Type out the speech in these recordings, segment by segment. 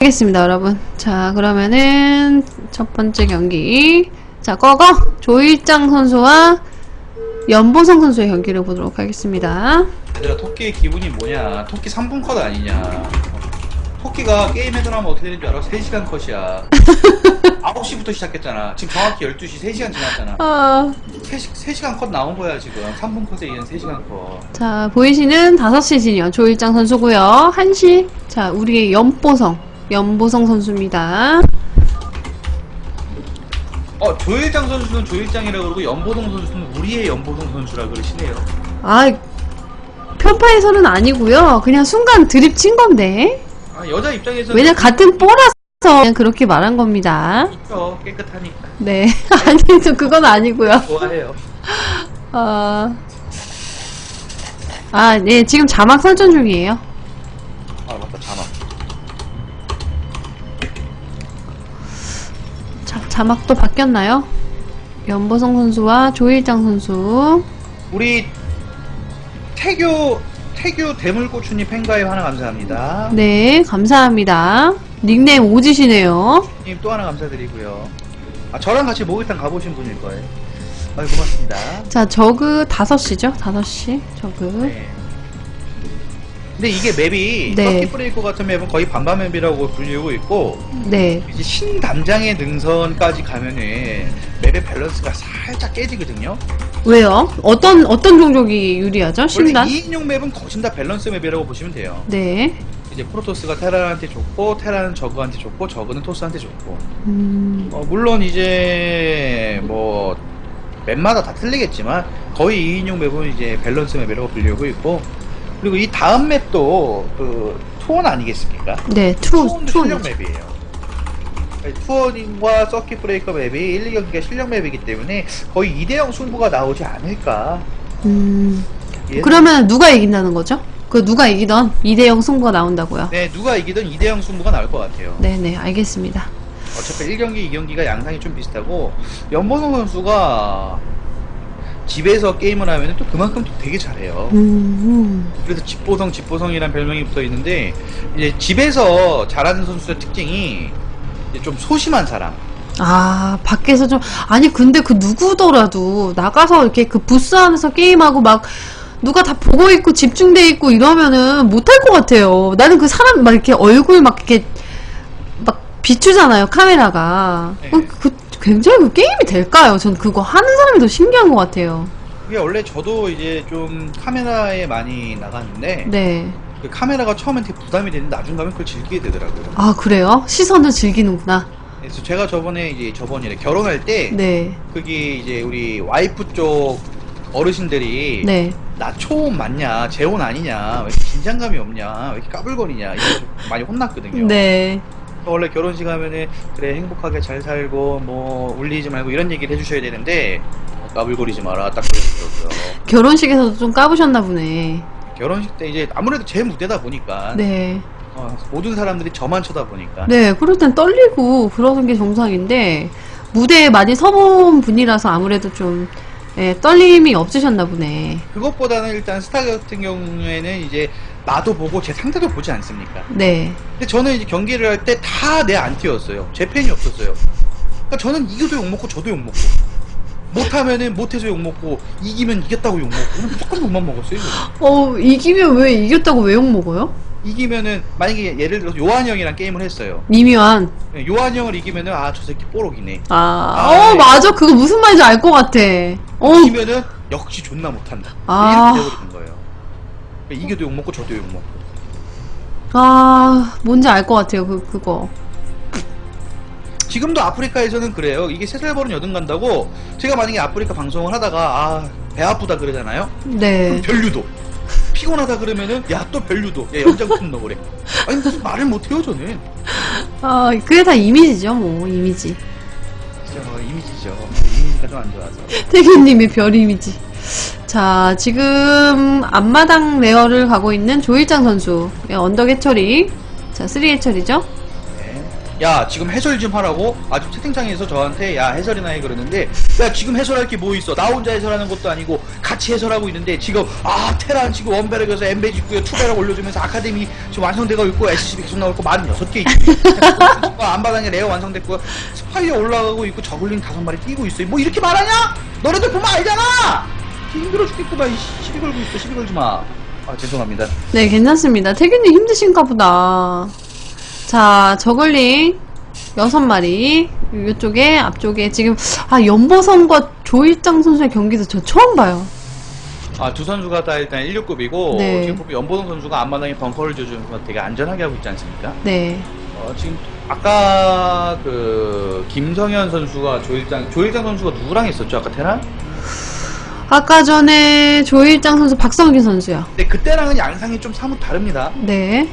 알겠습니다, 여러분. 자, 그러면은 첫 번째 경기. 자, 꺼거 조일장 선수와 연보성 선수의 경기를 보도록 하겠습니다. 얘들아 토끼의 기분이 뭐냐 토끼 3분 컷 아니냐 토끼가 게임 해도 나면 어떻게 되는 줄 알아? 3시간 컷이야 9시부터 시작했잖아 지금 정확히 12시 3시간 지났잖아 아, 3시, 3시간 컷 나온 거야 지금 3분 컷에 이은 3시간 컷 자, 보이시는 5시 진영 조일장 선수고요. 1시. 자, 우리의 연보성. 연보성 선수입니다. 어, 조일장 선수는 조일장이라고 그러고 연보동 선수는 우리의 연보동 선수라 그러시네요 아, 편파해서는 아니고요. 그냥 순간 드립 친 건데. 아, 여자 입장에서는 왜냐 같은 뽀라서 그냥 그렇게 말한 겁니다. 있죠 깨끗하니까 네. 아니, 저 그건 아니고요. 좋아해요 아, 아, 네, 지금 자막 설정 중이에요. 자, 자막도 바뀌었나요? 연보성 선수와 조일장 선수. 우리 태교 태교 대물고추님 팬가입 하나 감사합니다 네, 감사합니다. 닉네임 오지시네요. 님 또 하나 감사드리고요. 아 저랑 같이 목욕탕 가보신 분일 거예요. 아 고맙습니다. 자, 저그 5시죠? 5시. 저그. 네. 근데 이게 맵이 네. 서킷 브레이커 같은 맵은 거의 반반 맵이라고 불리고 있고 네. 이제 신담장의 능선까지 가면은 맵의 밸런스가 살짝 깨지거든요. 왜요? 어떤, 어떤 종족이 유리하죠? 신단? 원래 2인용 맵은 거진 다 밸런스 맵이라고 보시면 돼요. 네. 이제 프로토스가 테라한테 좋고 테라는 저그한테 좋고 저그는 토스한테 좋고 음, 어, 물론 이제 뭐 맵마다 다 틀리겠지만 거의 2인용 맵은 이제 밸런스 맵이라고 불리고 있고 그리고 이 다음 맵도 그 투원 아니겠습니까? 네, 투, 투원도 투. 실력 맵이에요. 아니, 투원과 서킷 브레이커 맵이 1, 2경기가 실력 맵이기 때문에 거의 2대0 승부가 나오지 않을까. 음, 예. 그러면 누가 이긴다는 거죠? 그 누가 이기던 2대0 승부가 나온다고요? 네, 누가 이기든 2대0 승부가 나올 것 같아요. 네 네, 알겠습니다. 어차피 1경기, 2경기가 양상이 좀 비슷하고 연보성 선수가 집에서 게임을 하면 또 그만큼 또 되게 잘해요. 음, 그래서 집보성, 집보성이란 별명이 붙어 있는데 이제 집에서 잘하는 선수의 특징이 이제 좀 소심한 사람. 아, 밖에서 좀, 아니, 근데 그 누구더라도 나가서 이렇게 그 부스 안에서 게임하고 막 누가 다 보고 있고 집중돼 있고 이러면은 못할 것 같아요. 나는 그 사람 막 이렇게 얼굴 막 이렇게 막 비추잖아요, 카메라가. 네. 어, 그, 굉장히 그 게임이 될까요? 전 그거 하는 사람이 더 신기한 것 같아요. 그게 원래 저도 이제 좀 카메라에 많이 나갔는데 네. 그 카메라가 처음엔 되게 부담이 되는데 나중 가면 그걸 즐기게 되더라고요. 아, 그래요? 시선을 즐기는구나. 그래서 제가 저번에 이제 저번이래 결혼할 때 네. 그게 이제 우리 와이프 쪽 어르신들이 네. 나 초혼 맞냐 재혼 아니냐 왜 이렇게 긴장감이 없냐 왜 이렇게 까불거리냐 좀 많이 혼났거든요. 네. 원래 결혼식 하면은 그래 행복하게 잘 살고 뭐 울리지 말고 이런 얘기를 해주셔야 되는데 어, 까불거리지 마라 딱 그러시더라고요. 결혼식에서도 좀 까부셨나 보네. 결혼식 때 이제 아무래도 제 무대다 보니까 네. 어, 모든 사람들이 저만 쳐다보니까 네, 그럴 땐 떨리고 그러는 게 정상인데 무대에 많이 서본 분이라서 아무래도 좀 예, 떨림이 없으셨나 보네. 그것보다는 일단 스타 같은 경우에는 이제 나도 보고 제 상대도 보지 않습니까? 네. 근데 저는 이제 경기를 할 때 다 내 안티였어요. 제 팬이 없었어요. 그러니까 저는 이겨도 욕먹고 저도 욕먹고 못하면은 못해서 욕먹고 이기면 이겼다고 욕먹고 무조건 욕만 먹었어요. 저는. 어, 이기면 왜 이겼다고 왜 욕먹어요? 이기면은 만약에 예를 들어서 요한 형이랑 게임을 했어요. 미묘한. 요한 형을 이기면은 아 저 새끼 뽀록이네. 아, 아, 어, 맞아. 그거 무슨 말인지 알 것 같아. 어, 이기면은 역시 존나 못한다. 아. 이렇게 돼버리는 거예요. 그러니까 이겨도 욕먹고 저도 욕먹고. 아, 뭔지 알 것 같아요. 그, 그거. 지금도 아프리카에서는 그래요. 이게 세살 버릇 여든 간다고 제가 만약에 아프리카 방송을 하다가 아 배 아프다 그러잖아요. 네. 별류도 피곤하다 그러면은 야 또 별류도 야 연장 좀 넣으래. 아니 무슨 말을 못해요 저는. 아, 그게 다 이미지죠, 뭐, 이미지. 진짜 뭐 이미지죠. 이미지가 좀 안 좋아서. 태균님의 별 이미지. 자, 지금 앞마당 레어를 가고 있는 조일장 선수. 예, 언덕 해처리. 자, 3 해처리죠? 네. 야 지금 해설 좀 하라고 아주 채팅창에서 저한테 야 해설이나 해 그러는데 야 지금 해설할 게 뭐 있어 나 혼자 해설하는 것도 아니고 같이 해설하고 있는데 지금 아 테란 지금 원베럭에서 엠베 짓고요 투베럭 올려주면서 아카데미 지금 완성되고 있고 SCB 계속 나올 거 말은 여섯 개 있지 안바닥에 레어 완성됐고 스파이어 올라가고 있고 저글링 다섯 마리 뛰고 있어 뭐 이렇게 말하냐 너네들 보면 알잖아 힘들어 죽겠구만 이 씨, 시비 걸고 있어 시비 걸지 마 아 죄송합니다 네, 괜찮습니다. 태균님 힘드신가 보다. 자, 저글링 여섯 마리. 이쪽에, 앞쪽에 지금, 아, 연보성과 조일장 선수의 경기도 저 처음 봐요. 아, 두 선수가 다 일단 16급이고, 네. 지금 보면 연보동 선수가 앞마당에 벙커를 지어주면서 되게 안전하게 하고 있지 않습니까? 네. 어, 지금, 아까 그, 김성현 선수가 조일장, 조일장 선수가 누구랑 했었죠, 아까 테란? 아까 전에 조일장 선수, 박성기 선수요. 근데 그때랑은 양상이 좀 사뭇 다릅니다. 네.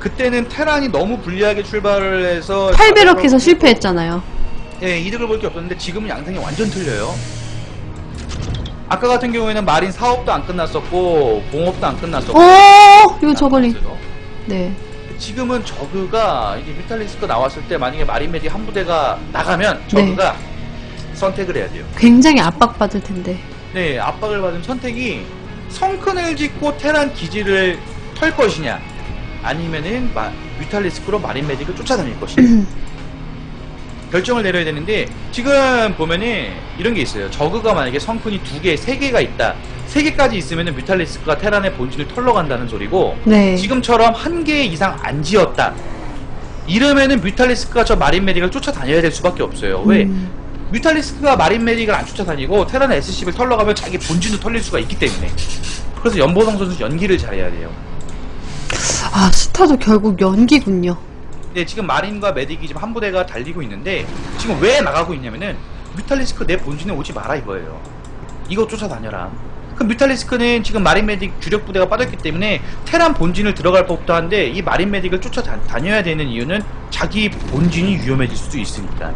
그때는 테란이 너무 불리하게 출발을 해서. 8배럭해서 실패했잖아요. 예, 이득을 볼 게 없었는데 지금은 양상이 완전 틀려요. 아까 같은 경우에는 마린 사업도 안 끝났었고, 공업도 안 끝났었고. 오! 이거 저글링. 네. 지금은 저그가 이제 뮤탈리스크 나왔을 때 만약에 마린메디 한 부대가 나가면 저그가 선택을 해야 돼요. 굉장히 압박받을 텐데. 네, 압박을 받은 선택이 성큰을 짓고 테란 기지를 털 것이냐, 아니면은 마, 뮤탈리스크로 마린메딕을 쫓아다닐 것이냐. 결정을 내려야 되는데 지금 보면은 이런 게 있어요. 저그가 만약에 성큰이 두 개, 세 개가 있다. 세 개까지 있으면은 뮤탈리스크가 테란의 본진을 털러 간다는 소리고 네. 지금처럼 한 개 이상 안 지었다. 이러면은 뮤탈리스크가 저 마린 메딕을 쫓아다녀야 될 수밖에 없어요. 왜? 음. 뮤탈리스크가 마린 메딕을 안 쫓아다니고 테란 SCB를 털러 가면 자기 본진도 털릴 수가 있기 때문에. 그래서 연보성 선수 연기를 잘해야 돼요. 아, 스타도 결국 연기군요. 근데 지금 마린과 메딕이 지금 한 부대가 달리고 있는데 지금 왜 나가고 있냐면은 뮤탈리스크 내 본진에 오지 마라 이거예요. 이거 쫓아다녀라. 그럼 뮤탈리스크는 지금 마린 메딕 주력 부대가 빠졌기 때문에 테란 본진을 들어갈 법도 한데 이 마린 메딕을 쫓아다녀야 되는 이유는 자기 본진이 위험해질 수도 있으니까.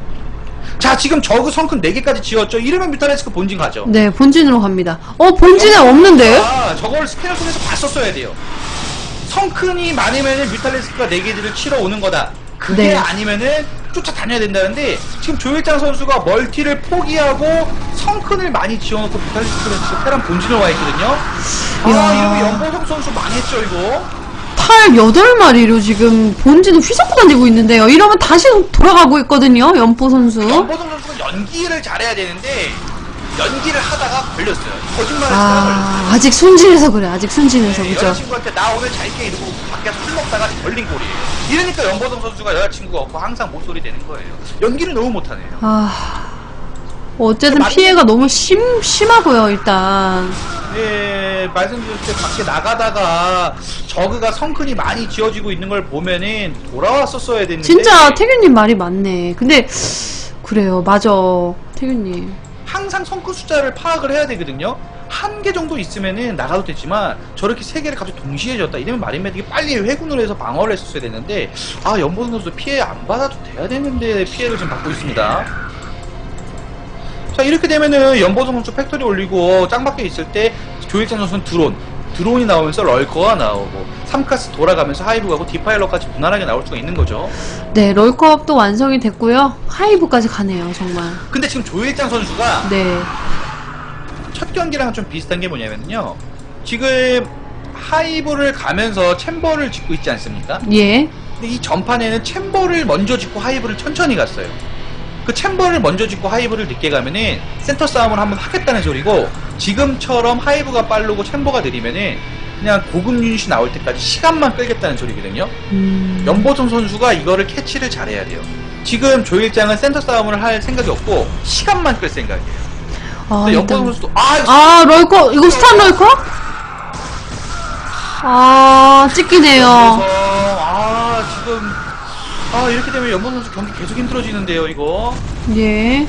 자 지금 저그 성큰 4개까지 지었죠. 이러면 뮤탈리스크 본진 가죠. 네, 본진으로 갑니다. 어, 본진에 없는데요? 아, 저걸 스캐너 통해서 봤었어야 돼요. 성큰이 많으면은 뮤탈리스크가 4개들을 치러 오는 거다. 그게 네. 아니면은 쫓아다녀야 된다는데 지금 조일장 선수가 멀티를 포기하고 성큰을 많이 지어놓고 뮤탈리스크는 지금 테란 본진을 와 있거든요. 아, 야. 이러면 연보성 선수 망했죠, 이거. 탈 8마리로 지금 본진을 휘젓고 다니고 있는데요. 이러면 다시 돌아가고 있거든요, 연포 선수. 연보성 선수가 연기를 잘해야 되는데 연기를 하다가 걸렸어요. 거짓말을 하다가 걸렸어요. 아, 아직 순진해서 그래, 아직 순진해서, 네, 그죠? 여자친구한테 나 오늘 잘게 이러고 밖에서 술 먹다가 걸린 꼴이에요. 이러니까 연보성 선수가 여자친구가 없고 항상 목소리 내는 거예요. 연기를 너무 못하네요. 아, 어쨌든 많이- 피해가 너무 심, 심하고요, 일단. 예, 말씀드렸을 때 밖에 나가다가 저그가 성큰이 많이 지어지고 있는 걸 보면은 돌아왔었어야 됐는데 진짜 태균님 말이 맞네. 근데, 그래요, 맞아. 태균님. 항상 성큰 숫자를 파악을 해야 되거든요. 한 개 정도 있으면은 나가도 되지만 저렇게 세 개를 갑자기 동시에 졌다 이러면 마린메딕이 빨리 회군을 해서 방어를 했었어야 되는데 아 연보성 선수 피해 안 받아도 돼야 되는데 피해를 좀 받고 있습니다. 자 이렇게 되면은 연보성 선수 팩토리 올리고 짱 박혀 있을 때 조일찬 선수는 드론 드론이 나오면서 럴커가 나오고 3카스 돌아가면서 하이브 가고 디파일러까지 무난하게 나올 수가 있는 거죠. 네, 롤컵도 완성이 됐고요. 하이브까지 가네요, 정말. 근데 지금 조일찬 선수가 네. 첫 경기랑 좀 비슷한 게 뭐냐면요. 지금 하이브를 가면서 챔버를 짓고 있지 않습니까? 예. 근데 이 전판에는 챔버를 먼저 짓고 하이브를 천천히 갔어요. 그 챔버를 먼저 짓고 하이브를 늦게 가면은 센터 싸움을 한번 하겠다는 소리고 지금처럼 하이브가 빠르고 챔버가 느리면은 그냥 고급 유닛이 나올 때까지 시간만 끌겠다는 소리거든요. 음. 연보성 선수가 이거를 캐치를 잘해야 돼요. 지금 조일장은 센터 싸움을 할 생각이 없고 시간만 끌 생각이에요. 아, 연보성. 선수도 아 이거 아, 럴커, 이거 스탄 럴커? 아, 찍기네요. 아 지금 아 이렇게 되면 연보 선수 경기 계속 힘들어지는데요 이거 예.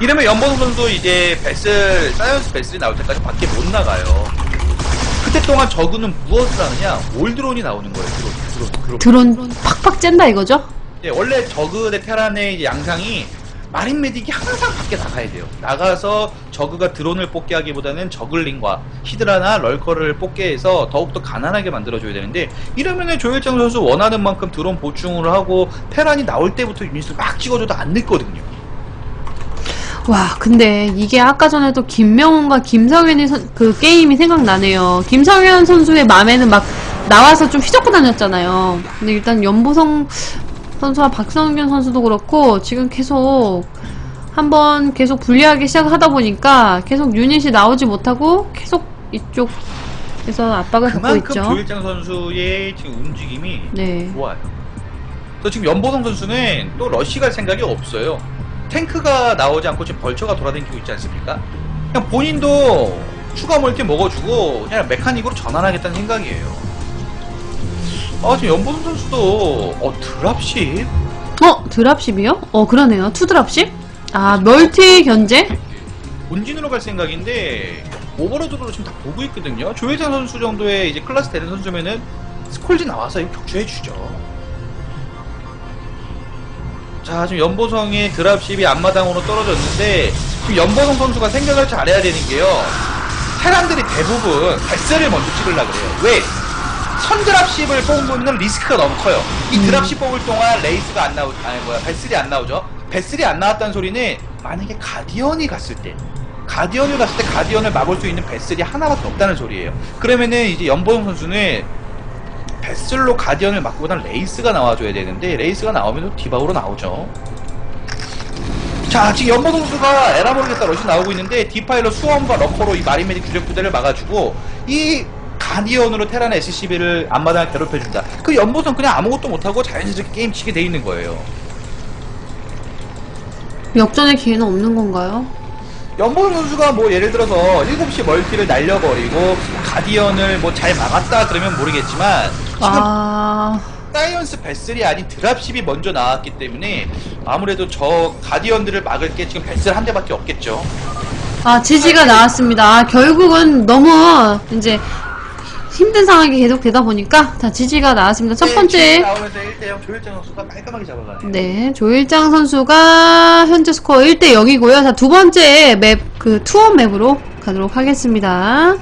이러면 연보 선수 이제 베슬 사이언스 베슬이 나올 때까지 밖에 못 나가요 그때 동안 저그는 무엇을 하느냐 올드론이 나오는 거예요 드론 드론 드론 드론 팍팍 짠다 이거죠? 예, 원래 저그 대 테란의 이제 양상이 마린 메딕이 항상 밖에 나가야 돼요. 나가서 저그가 드론을 뽑게 하기보다는 저글링과 히드라나 럴커를 뽑게 해서 더욱더 가난하게 만들어줘야 되는데 이러면은 조일장 선수 원하는 만큼 드론 보충을 하고 테란이 나올 때부터 유닛을 막 찍어줘도 안 늙거든요. 와, 근데 이게 아까 전에도 김명훈과 김성현이 선- 그 게임이 생각나네요. 김성현 선수의 맘에는 막 나와서 좀 휘젓고 다녔잖아요. 근데 일단 연보성 선수와 박성균 선수도 그렇고 지금 계속 한번 계속 불리하게 시작하다 보니까 계속 유닛이 나오지 못하고 계속 이쪽에서 압박을 받고 그만큼 있죠. 조일장 선수의 지금 움직임이 네. 좋아요. 또 지금 연보성 선수는 또 러쉬 갈 생각이 없어요. 탱크가 나오지 않고 지금 벌처가 돌아다니고 있지 않습니까? 그냥 본인도 추가 멀티 먹어주고 그냥 메카닉으로 전환하겠다는 생각이에요. 아 지금 연보성 선수도 어 드랍십 어, 드랍십이요? 어, 그러네요. 투 드랍십? 아, 멀티 견제? 본진으로 갈 생각인데 오버로드로 지금 다 보고 있거든요. 조혜찬 선수 정도의 이제 클래스 되는 선수면은 스콜지 나와서 격추해 주죠. 자 지금 연보성의 드랍십이 앞마당으로 떨어졌는데 지금 연보성 선수가 생각을 잘해야 되는 게요. 테란들이 대부분 발세를 먼저 찍으려 그래요. 왜? 선드랍십을 뽑으면 리스크가 너무 커요. 이 드랍십 뽑을 동안 레이스가 안 나오, 아니 뭐야, 배슬이 안 나오죠. 배슬이 안 나왔다는 소리는 만약에 가디언이 갔을 때, 가디언을 갔을 때 가디언을 막을 수 있는 배슬이 하나밖에 없다는 소리예요. 그러면은 이제 연보영 선수는 배슬로 가디언을 막기보다는 레이스가 나와줘야 되는데 레이스가 나오면 또 디바우로 나오죠. 자 지금 연보 선수가 에라 모르겠다 러시 나오고 있는데 디파일러 수험과 러커로 이 마린메딕 주력 부대를 막아주고 이 가디언으로 테란 SCB를 앞마당을 괴롭혀준다. 그 연보선 그냥 아무것도 못하고 자연스럽게 게임 치게 돼 있는 거예요. 역전의 기회는 없는 건가요? 연보선 선수가 뭐 예를 들어서 7시 멀티를 날려버리고 가디언을 뭐 잘 막았다 그러면 모르겠지만 지금 아, 사이언스 베슬이 아닌 드랍십이 먼저 나왔기 때문에 아무래도 저 가디언들을 막을 게 지금 베슬 한 대밖에 없겠죠. 아, 지지가 나왔습니다. 아, 결국은 너무 이제 힘든 상황이 계속 되다 보니까 자, 지지가 나왔습니다. 첫 네, 번째 나오면서 1대0 조일장 선수가 깔끔하게 잡아가네요. 네, 조일장 선수가 현재 스코어 1대 0이고요. 자, 두 번째 맵, 그 투어 맵으로 가도록 하겠습니다.